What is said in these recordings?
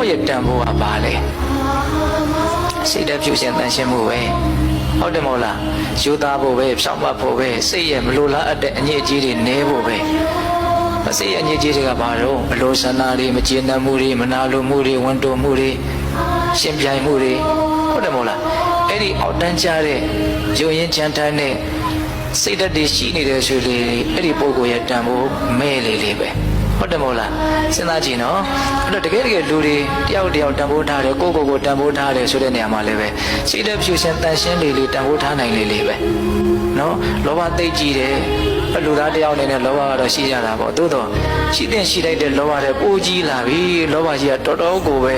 ယ့်ရဲ့တန်ဖိုးကဘာလဲစိတ်ဓာတ်ဖြူရှင်တန်ရှင်းမှုပဲဟုတ်တယ်မဟုတ်လားယူသားဖို့ပဲဖြောင်းမဖို့ပဲစိတ်ရဲ့မလိုလားအပ်တဲ့အညစ်အကြေးတွေနည်းဖို့ပဲမစိတ်ရဲ့အညစ်အကြေးတွေကဘာတော့မလိုဆန္ဒတွေမကျေနပ်မှုတွေမနာလိုမှုတွေဝန်တိုမှုတွေရှင်ပြိုင်မှုတွေဟုတ်တယ်မဟုတ်လားအဲ့ဒီအောက်တန်းကြတဲ့ယုံရင်ချမ်းတမ်းတဲ့စိတ်ဓာတ်တွေရှိနေတဲ့ဆိုလေအဲ့ဒီပုံကိုယ်ရဲ့တန်ဖိုးမဲ့လေလေပဲ ဟုတ်တယ်မဟုတ်လားစဉ်းစားကြည့်နော်အဲ့တော့တကယ်တကယ်လူတွေတယောက်တယောက်တန်ဖိုးထားတယ်ကိုယ့်ကိုယ်ကိုတန်ဖိုးထားတယ်ဆိုတဲ့နေရာမှာလည်းပဲစိတ်ဓာတ်ဖြူရှင်တန်ရှင်းလေလေတန်ဖိုးထားနိုင်လေလေပဲနော်လောဘသိကြည့်တယ်လူသားတယောက်အနေနဲ့လောဘကတော့ရှိကြတာပေါ့သို့တော့ရှိတဲ့ရှိလိုက်တဲ့လောဘတဲ့ပိုးကြီးလာပြီလောဘကြီးကတော်တော်ကိုပဲ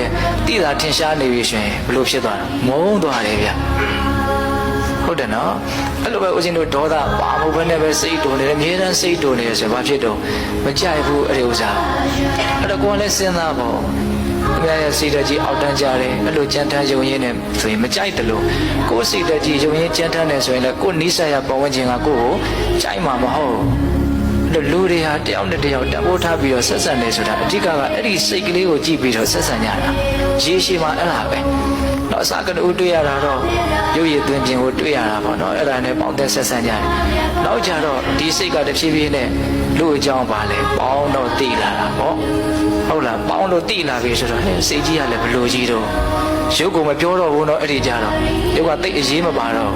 တိတာထင်ရှားနေပြီရှင်ဘလို့ဖြစ်သွားတာမုန်းသွားတယ်ဗျ ဟုတ်တယ်နော်အဲ့လိုပဲဦးဇင်းတို့ဒေါသပါမှုပဲနဲ့ပဲစိတ်တုန်နေတယ်အမြဲတမ်းစိတ်တုန်နေတယ်ဆိုရင်ဘာဖြစ်တော့မကြိုက်ဘူးအဲ့ဒီဥစ္စာအဲ့တော့ကိုယ်ကလည်းစဉ်းစားပေါ့အများရဲ့စိတ်ဓာတ်ကြီးအောက်တန်းကြတယ်အဲ့လိုကြမ်းတမ်းယုံရင်းနဲ့ဆိုရင်မကြိုက်တယ်လို့ကိုယ်စိတ်ဓာတ်ကြီးယုံရင်းကြမ်းတမ်းနေဆိုရင်လည်းကိုယ်နိစ္စရပတ်ဝန်းကျင်ကကိုယ့်ကိုကြိုက်မှာမဟုတ်ဘူးလူတွေဟာတယောက်နဲ့တယောက်တံပိုးထားပြီးတော့ဆက်ဆံနေဆိုတာအဓိကကအဲ့ဒီစိတ်ကလေးကိုကြည့်ပြီးတော့ဆက်ဆံကြတာရေရှည်မှာအဲ့ဒါပဲတော့ အစကတူတွေ့ရတာတော့ရုပ်ရည်သွင်းခြင်းကိုတွေ့ရတာပေါ့နော်အဲ့ဒါနဲ့ပေါင်းသက်ဆက်ဆံကြတယ်နောက်ကြတော့ဒီစိတ်ကတဖြည်းဖြည်းနဲ့လူအကြောင်းပါလဲပေါင်းတော့တည်လာတာပေါ့ဟုတ်လားပေါင်းလို့တည်လာပြီဆိုတော့ဟဲ့စိတ်ကြီးကလည်းဘလို့ကြီးတော့ရုပ်ကိုမပြောတော့ဘူးတော့အဲ့ဒီကြတော့ရုပ်ကတိတ်အရေးမပါတော့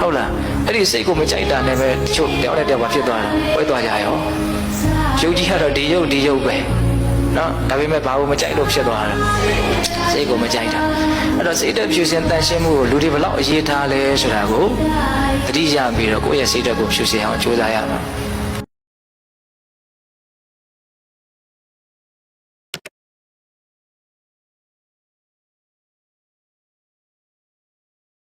ဟုတ်လားအဲ့ဒီစိတ်ကိုမကြိုက်တာနဲ့ပဲချုပ်တယောက်နဲ့တယောက်ဖြစ်သွားတာပွဲသွားကြရောရုပ်ကြီးကတော့ဒီရုပ်ဒီရုပ်ပဲ နော်ဒါပေမဲ့ဘာလို့မကြိုက်လို့ဖြစ်သွားတာစိတ်ကိုမကြိုက်တာအဲ့တော့စိတ်တက်ဖြူစင်တန်ရှင်းမှုကိုလူတွေဘယ်လောက်အရေးထားလဲဆိုတာကိုသတိရပြီးတော့ကိုယ့်ရဲ့စိတ်တက်ကိုဖြူစင်အောင်ကြိုးစားရမှာ